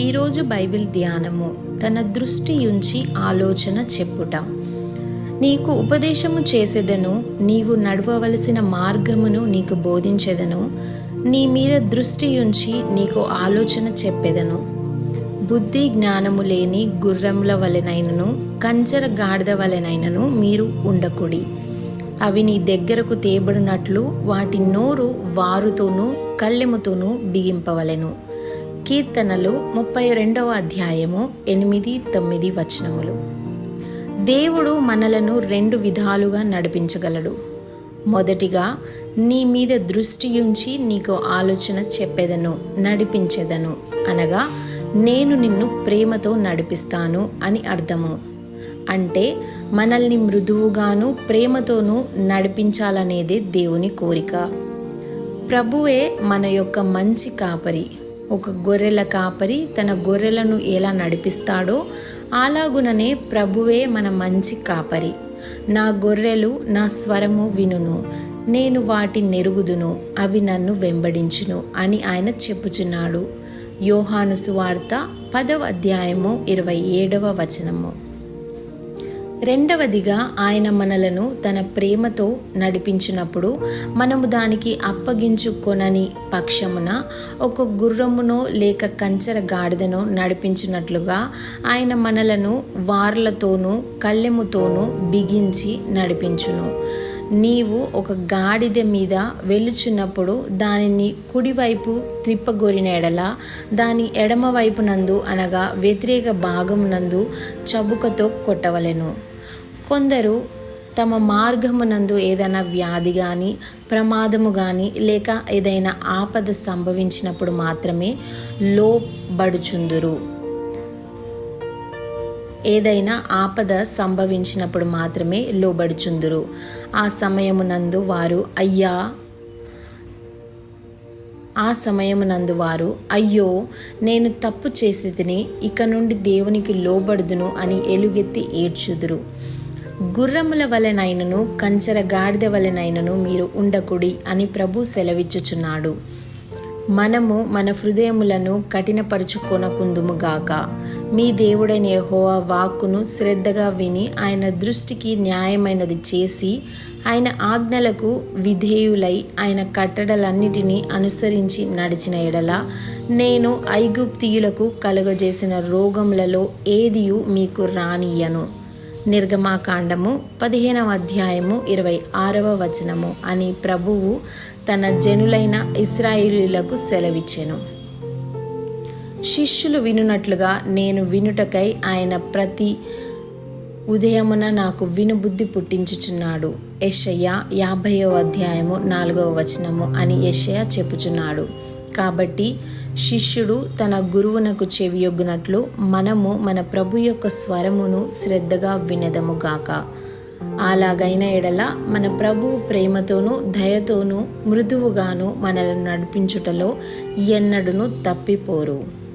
ఈరోజు బైబిల్ ధ్యానము. తన దృష్టి ఉంచి ఆలోచన చెప్పుట. నీకు ఉపదేశము చేసేదను నీవు నడవవలసిన మార్గమును నీకు బోధించేదను నీ మీద దృష్టి ఉంచి నీకు ఆలోచన చెప్పేదను. బుద్ధి జ్ఞానము లేని గుర్రముల వలెనైనను కంచర గాడిద వలెనైనను మీరు ఉండకుడి. అవి నీ దగ్గరకు తేబడినట్లు వాటి నోరు వారుతోనూ కళ్ళెముతోనూ బిగింపవలెను. కీర్తనలు ముప్పై రెండవ అధ్యాయము ఎనిమిది తొమ్మిది వచనములు. దేవుడు మనలను రెండు విధాలుగా నడిపించగలడు. మొదటిగా నీ మీద దృష్టి ఉంచి నీకు ఆలోచన చెప్పెదను నడిపించెదను. అనగా నేను నిన్ను ప్రేమతో నడిపిస్తాను అని అర్థము. అంటే మనల్ని మృదువుగాను ప్రేమతోనూ నడిపించాలనేదే దేవుని కోరిక. ప్రభువే మన యొక్క మంచి కాపరి. ఒక గొర్రెల కాపరి తన గొర్రెలను ఎలా నడిపిస్తాడో అలాగుననే ప్రభువే మన మంచి కాపరి. నా గొర్రెలు నా స్వరము వినును నేను వాటి నెరుగుదును అవి నన్ను వెంబడించును అని ఆయన చెప్పుచున్నాడు. యోహాను సువార్త పదవ అధ్యాయము ఇరవై ఏడవ వచనము. రెండవదిగా ఆయన మనలను తన ప్రేమతో నడిపించినప్పుడు మనము దానికి అప్పగించుకొనని పక్షమున ఒక గుర్రమునో లేక కంచర గాడిదనో నడిపించినట్లుగా ఆయన మనలను వార్లతోనూ కళ్ళెముతోనూ బిగించి నడిపించును. నీవు ఒక గాడిద మీద వెలుచున్నప్పుడు దానిని కుడివైపు త్రిప్పగొరిన ఎడల దాని ఎడమ నందు అనగా వ్యతిరేక భాగమునందు చబుకతో కొట్టవలెను. కొందరు తమ మార్గమునందు ఏదైనా వ్యాధి కానీ ప్రమాదము కానీ లేక ఏదైనా ఆపద సంభవించినప్పుడు మాత్రమే లోబడుచుందురు ఏదైనా ఆపద సంభవించినప్పుడు మాత్రమే లోబడుచుందురు. ఆ సమయమునందు వారు అయ్యా! ఆ సమయమునందు వారు అయ్యో! నేను తప్పు చేసి తిని ఇక నుండి దేవునికి లోబడుదును అని ఎలుగెత్తి ఏడ్చుదురు. గుర్రముల వలెనైనను కంచర గాడిద వలెనైనను మీరు ఉండకుడి అని ప్రభు సెలవిచ్చుచున్నాడు. మనము మన హృదయములను కఠినపరుచుకొనకుందుముగాక మీ దేవుడైన యహోవా వాక్కును శ్రద్ధగా విని ఆయన దృష్టికి న్యాయమైనది చేసి ఆయన ఆజ్ఞలకు విధేయులై ఆయన కట్టడలన్నిటినీ అనుసరించి నడిచిన ఎడల నేను ఐగుప్తియులకు కలుగజేసిన రోగములలో ఏదియు మీకు రానియను నిర్గమాకాండము పదిహేనవ అధ్యాయము ఇరవై ఆరవ వచనము అని ప్రభువు తన జనులైన ఇస్రాయిలీలకు సెలవిచ్చెను. శిష్యులు వినున్నట్లుగా నేను వినుటకై ఆయన ప్రతి ఉదయమున నాకు వినుబుద్ధి పుట్టించుచున్నాడు. యషయ్య యాభైవ అధ్యాయము నాలుగవ వచనము అని యెషయ చెప్పుచున్నాడు. కాబట్టి శిష్యుడు తన గురువునకు చెవియొగ్గునట్లు మనము మన ప్రభు యొక్క స్వరమును శ్రద్ధగా వినదముగాక అలాగైన ఎడల మన ప్రభువు ప్రేమతోనూ దయతోనూ మృదువుగాను మనలను నడిపించుటలో ఎన్నడును తప్పిపోరు.